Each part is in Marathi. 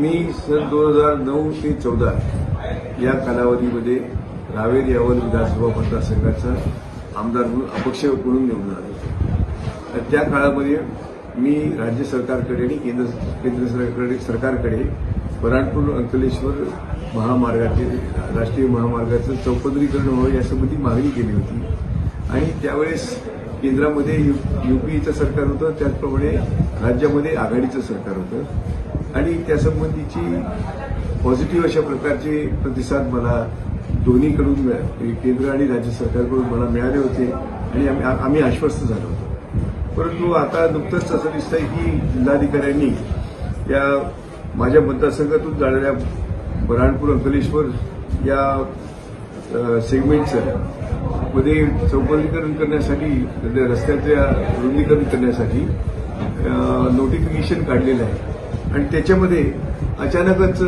मी सन दोन हजार नऊ ते चौदा या कालावधीमध्ये रावेर यावल विधानसभा मतदारसंघाचा आमदार म्हणून अपक्ष म्हणून निवडून आलो. तर त्या काळामध्ये मी राज्य सरकारकडे आणि केंद्र केंद्र सरकारकडे सरकारकडे बराणपूर अंकलेश्वर महामार्गाचे राष्ट्रीय महामार्गाचं चौपदरीकरण व्हावं यासंबंधी मागणी केली होती. आणि त्यावेळेस केंद्रामध्ये यू युपीचं सरकार होतं त्याचप्रमाणे राज्यामध्ये आघाडीचं सरकार होतं. आणि त्यासंबंधीची पॉझिटिव्ह अशा प्रकारचे प्रतिसाद मला दोन्हीकडून मिळा- म्हणजे केंद्र आणि राज्य सरकारकडून मला मिळाले होते आणि आम्ही आम्ही आश्वस्त झालो होतो. परंतु आता नुकतंच असं दिसतंय की जिल्हाधिकाऱ्यांनी या माझ्या मतदारसंघातून जाणाऱ्या बऱ्हाणपूर अंकलेश्वर या सेगमेंटचं मध्ये चौपदरीकरण करण्यासाठी म्हणजे रस्त्याच्या रुंदीकरण करण्यासाठी नोटिफिकेशन काढलेलं आहे. आणि त्याच्यामध्ये अचानकच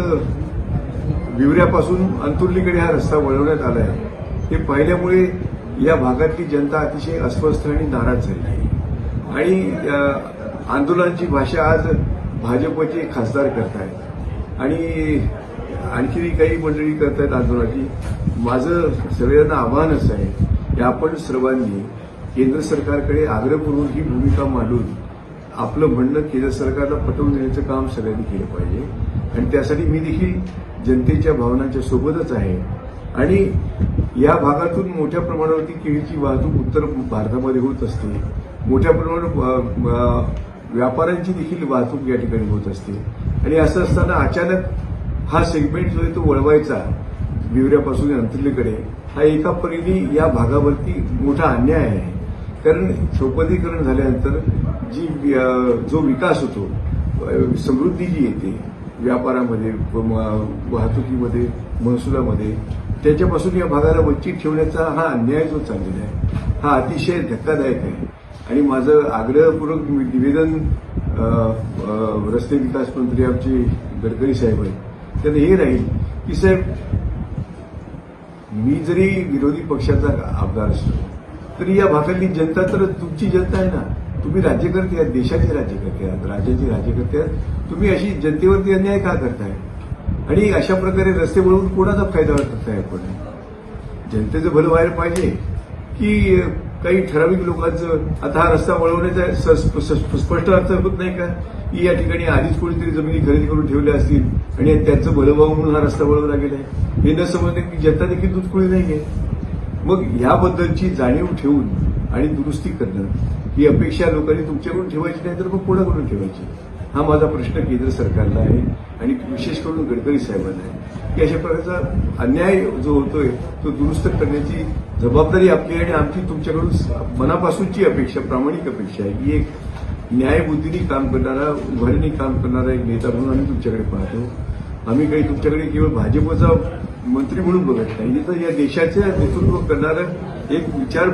विवऱ्यापासून अंतुर्लीकडे हा रस्ता वळवण्यात आला आहे हे पाहिल्यामुळे या भागातली जनता अतिशय अस्वस्थ आणि नाराज झाली. आहे आणि आंदोलनाची भाषा आज भाजपचे खासदार करतायत. आणि आणखी काही मंडळी करतायत आंदोलनाची. माझं सगळ्यांना आव्हानच आहे की आपण सर्वांनी केंद्र सरकारकडे आग्रहपूर्वक ही भूमिका मांडून आपलं म्हणणं केंद्र सरकारला पटवून देण्याचं काम सगळ्यांनी केलं पाहिजे. आणि त्यासाठी मी देखील जनतेच्या भावनांच्या सोबतच आहे. आणि या भागातून मोठ्या प्रमाणावरती केळीची वाहतूक उत्तर भारतामध्ये होत असते. मोठ्या प्रमाणावर व्यापाऱ्यांची देखील वाहतूक या ठिकाणी होत असते. आणि असं असताना अचानक हा सेगमेंट जो आहे तो वळवायचा बिवऱ्यापासून अंतरलीकडे हा एका परीने या भागावरती मोठा अन्याय आहे. कारण चौपदीकरण झाल्यानंतर जी जो विकास होतो समृद्धी जी येते व्यापारामध्ये वाहतुकीमध्ये महसुलामध्ये त्याच्यापासून या भागाला वंचित ठेवण्याचा हा अन्याय जो चाललेला आहे हा अतिशय धक्कादायक आहे. आणि माझं आग्रहपूर्वक निवेदन रस्ते विकास मंत्री आमचे गडकरी साहेब आहेत त्यात हे राहील की साहेब मी जरी विरोधी पक्षाचा आमदार असलो तरी या भागातली जनता तर तुमची जनता आहे ना. तुम्ही राज्यकर्ते आहात देशाचे राज्यकर्ते आहात राज्याचे राज्यकर्ते आहात तुम्ही अशी जनतेवरती अन्याय का करताय? आणि अशा प्रकारे रस्ते वळवून कोणाचा फायदा करताय आपण? जनतेचं भलं व्हायला पाहिजे की काही ठराविक लोकांचं? आता हा रस्ता वळवण्याचा स- स्पष्ट अर्थ होत नाही का? की या ठिकाणी आधीच कोणीतरी जमिनी खरेदी करून ठेवल्या असतील आणि त्यांचं भलं व्हावं म्हणून हा रस्ता वळवला गेलाय? हे न समजते की जनता देखील दुधकुळी आहे मग याबद्दलची जाणीव ठेवून आणि दुरुस्ती करणं ही अपेक्षा लोकांनी तुमच्याकडून ठेवायची नाही तर मग कोणाकडून ठेवायची? हा माझा प्रश्न केंद्र सरकारला आहे आणि विशेष करून गडकरी साहेबांना आहे. की अशा प्रकारचा अन्याय जो होतोय तो दुरुस्त करण्याची जबाबदारी आपली आणि आमची तुमच्याकडून मनापासूनची अपेक्षा प्रामाणिक अपेक्षा आहे. की एक न्यायबुद्धीने काम करणारा उभारीने काम करणारा एक नेता म्हणून आम्ही तुमच्याकडे पाहतो. आम्ही काही तुमच्याकडे केवळ भाजपचा मंत्री म्हणून बघत नाही. तर या देशाचं नेतृत्व करणारं एक विचार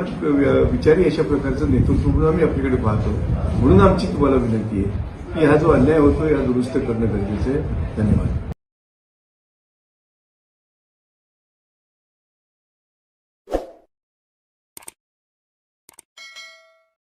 विचारी अशा प्रकारचं नेतृत्व म्हणून आम्ही आपल्याकडे पाहतो. म्हणून आमची तुम्हाला विनंती आहे की हा जो अन्याय होतो हा दुरुस्त करणं गरजेचं आहे. धन्यवाद.